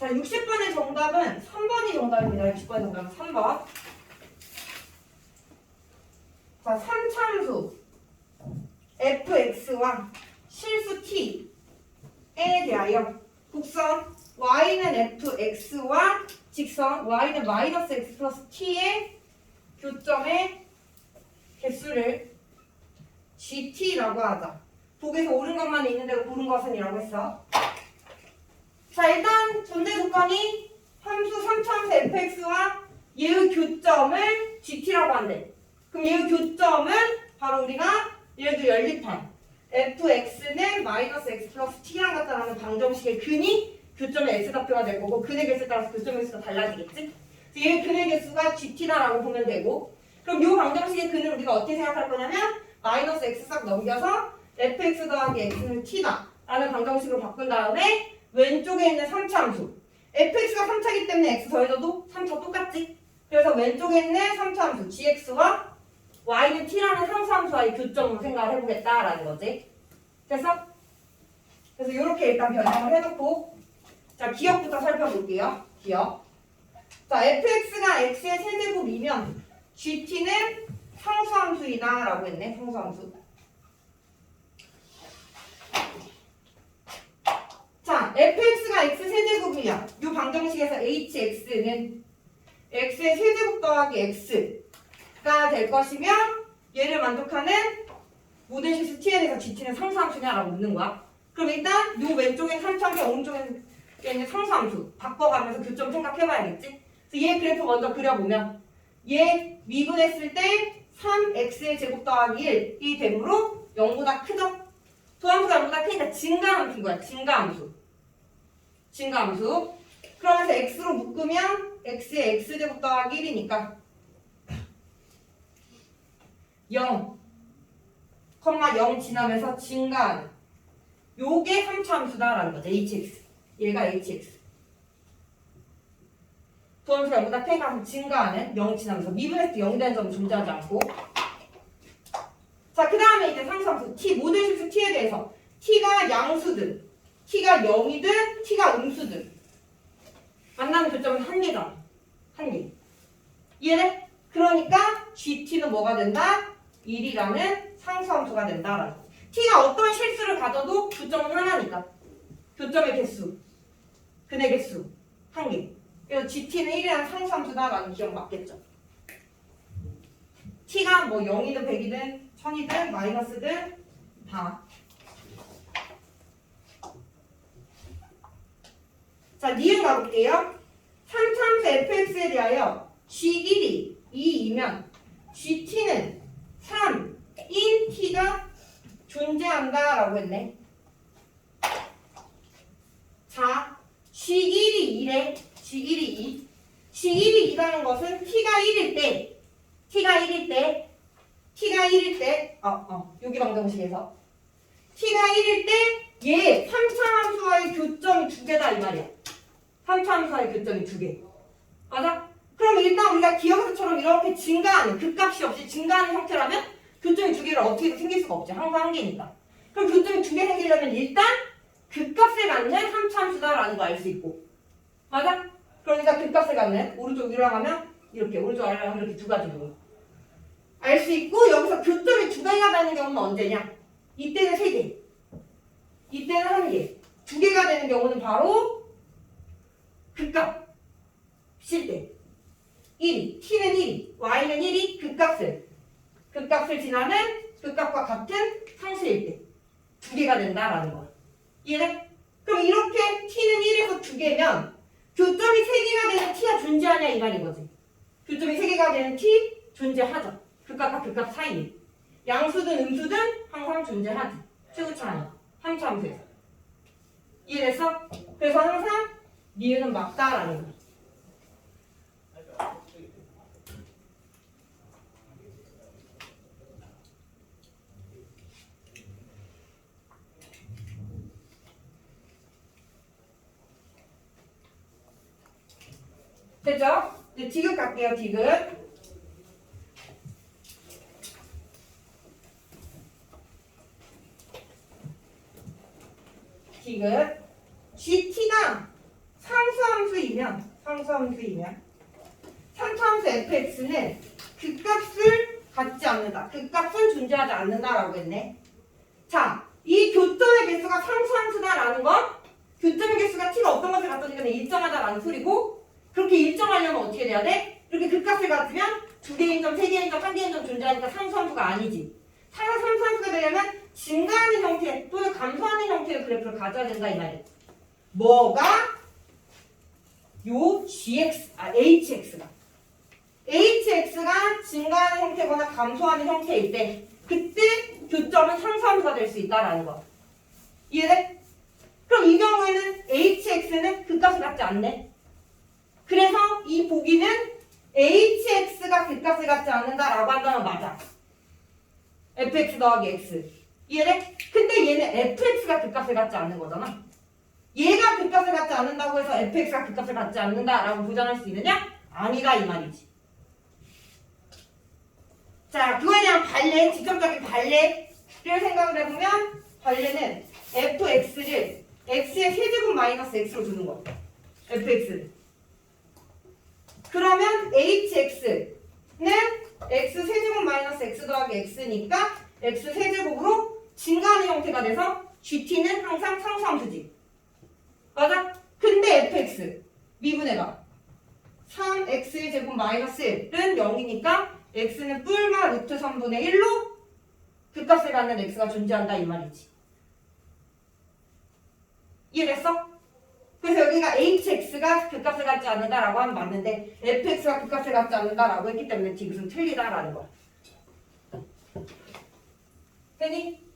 자, 60번의 정답은 3번이 정답입니다. 60번의 정답은 3번. 자, 3참수 fx와 실수 t에 대하여 곡선 y는 fx와 직선 y는 마이너스 x 플러스 t의 교점의 개수를 gt라고 하자. 보기에서 옳은 것만 있는 대로 고른 것은이라고 했어. 자, 일단 전제 조건이 함수 3참수 fx와 얘의 교점을 gt라고 한대. 그럼 얘의 교점은 바로 우리가 얘도 연립한 fx는 마이너스 x 플러스 t랑 같다라는 방정식의 근이 교점의 x좌표가 될 거고 근의 개수에 따라서 교점의 개수가 달라지겠지? 얘의 근의 개수가 gt다라고 보면 되고 그럼 이 방정식의 근을 우리가 어떻게 생각할 거냐면 마이너스 x 싹 넘겨서 fx 더하기 x는 t다 라는 방정식으로 바꾼 다음에 왼쪽에 있는 3차함수. fx가 3차이기 때문에 x 더해져도 3차 똑같지? 그래서 왼쪽에 있는 3차함수 gx와 y는 t라는 상수함수와의 교점으로 생각을 해보겠다라는 거지. 됐어? 그래서 이렇게 일단 변형을 해놓고 자 기억부터 살펴볼게요. 기억. 자 fx가 x의 세제곱이면 gt는 상수함수이다 라고 했네 상수함수 자 fx가 x 세제곱이야. 이 방정식에서 hx는 x의 세제곱 더하기 x가 될 것이면 얘를 만족하는 모든 실수 대해서 gt는 상수함수냐라고 묻는 거야. 그럼 일단 요 왼쪽엔 3차함수 오른쪽엔 얘는 상수함수 바꿔가면서 교점 생각해봐야겠지? 그래서 얘 그래프 먼저 그려보면 얘 미분했을 때 3x의 제곱 더하기 1이 되므로 0보다 크죠? 도함수가 0보다 크니까 증가함수인 거야 증가함수 증가함수. 그러면서 x로 묶으면 x의 x제곱 더하기 1이니까 0 컴마 0 지나면서 증가하는 요게 3차함수다라는 거죠. hx. 얘가 hx. 도함수가 0보다 크니까 증가하는 0 지나면서 때0 되는 점은 존재하지 않고. 자 그 다음에 이제 상수함수 t 모든 실수 t에 대해서 t가 양수든 t가 0이든 t가 음수든 만나는 교점은 한 개. 이해돼? 그러니까 GT는 뭐가 된다? 1이라는 상수함수가 된다라는 거. T가 어떤 실수를 가져도 교점은 하나니까. 교점의 개수, 근의 개수 한 개. 그래서 GT는 1이라는 상수함수다 라는 기억 맞겠죠? T가 뭐 0이든 100이든 1000이든 마이너스든 다. 자, 니은 가볼게요. 3참수 fx에 대하여 g1이 2이면 gt는 3 인 t가 존재한다 라고 했네. 자, g1이 2래. g1이 2. g1이 2라는 것은 t가 1일 때, t가 1일 때, t가 1일 때, 어, 어, 여기 방정식에서 t가 1일 때 얘 3차 함수와의 교점이 두 개다 이 말이야. 3차 함수와의 교점이 두 개. 맞아? 그럼 일단 우리가 기억에서처럼 이렇게 증가하는 극값이 없이 증가하는 형태라면 교점이 두 개를 어떻게든 생길 수가 없지. 항상 한 개니까. 그럼 교점이 두 개 생기려면 일단 극값을 갖는 3차 함수다라는 거 알 수 있고. 맞아? 그러니까 극값을 갖는 오른쪽 위로 가면 이렇게 오른쪽 아래로 가면 이렇게 두 가지로 알 수 있고 여기서 교점이 두 개가 되는 경우는 언제냐? 이때는 세 개. 이때는 한 개. 두 개가 되는 경우는 바로 극값. 실때 1이 t는 1이 y는 1이 극값을 극값을 지나는 극값과 같은 상수일 때. 두 개가 된다라는 거야. 이해돼? 그럼 이렇게 t는 1에서 두 개면 교점이 세 개가 되는 t가 존재하냐 이 말인 거지. 교점이 세 개가 되는 t 존재하죠. 극값과 극값 사이에. 양수든 음수든 항상 존재하지. 최고 차이 함수함수에서. 이해됐어? 그래서 항상 니은은 맞다라는 거야 됐죠? 이제 디귿 갈게요, 디귿. 디귿. GT가 상수함 상수함수이면 상수함수이면 상수함수 fx는 그 값을 갖지 않는다. 그 값은 존재하지 않는다라고 했네. 자, 이 교점의 개수가 상수함수다라는 건 교점의 개수가 t가 어떤 것을 갖다니까 일정하다라는 소리고 그렇게 일정하려면 어떻게 돼야 돼? 이렇게 그 값을 갖으면 두 개인 점, 세 개인 점, 한 개인 점 존재하니까 상수함수가 아니지. 상수 상수함수가 되려면 증가하는 형태 또는 감소하는 형태의 그래프를 가져야 된다 이 말이야. 뭐가? 요 gx, 아 hx가 hx가 증가하는 형태거나 감소하는 형태일 때 그때 교점은 상수함수가 될 수 있다라는 거. 이해돼? 그럼 이 경우에는 hx는 그 값을 갖지 않네. 그래서 이 보기는 hx가 그 값을 갖지 않는다라고 한다면 맞아. fx 더하기 x. 이해돼? 근데 얘는 fx가 그 값을 갖지 않는 거잖아. 얘가 그 값을 갖지 않는다고 해서 fx가 그 값을 갖지 않는다라고 보장할 수 있느냐? 아니다 이 말이지. 자, 그거에 대한 반례, 직접적인 반례를 생각을 해보면 반례는 fx를 x의 세제곱 마이너스 x로 두는 거. fx를. 그러면 hx는 x 세제곱 마이너스 x 더하기 x니까 x 세제곱으로 증가하는 형태가 돼서 gt는 항상 상수함수지. 맞아? 근데 fx 미분해가 3x의 제곱 마이너스 1은 0이니까 x는 뿔마 루트 3분의 1로 그 값을 갖는 x가 존재한다 이 말이지. 이해됐어? 그래서 여기가 hx가 그 값을 갖지 않는다라고 하면 맞는데 fx가 그 값을 갖지 않는다라고 했기 때문에 이것은 틀리다라는 거야. 되니?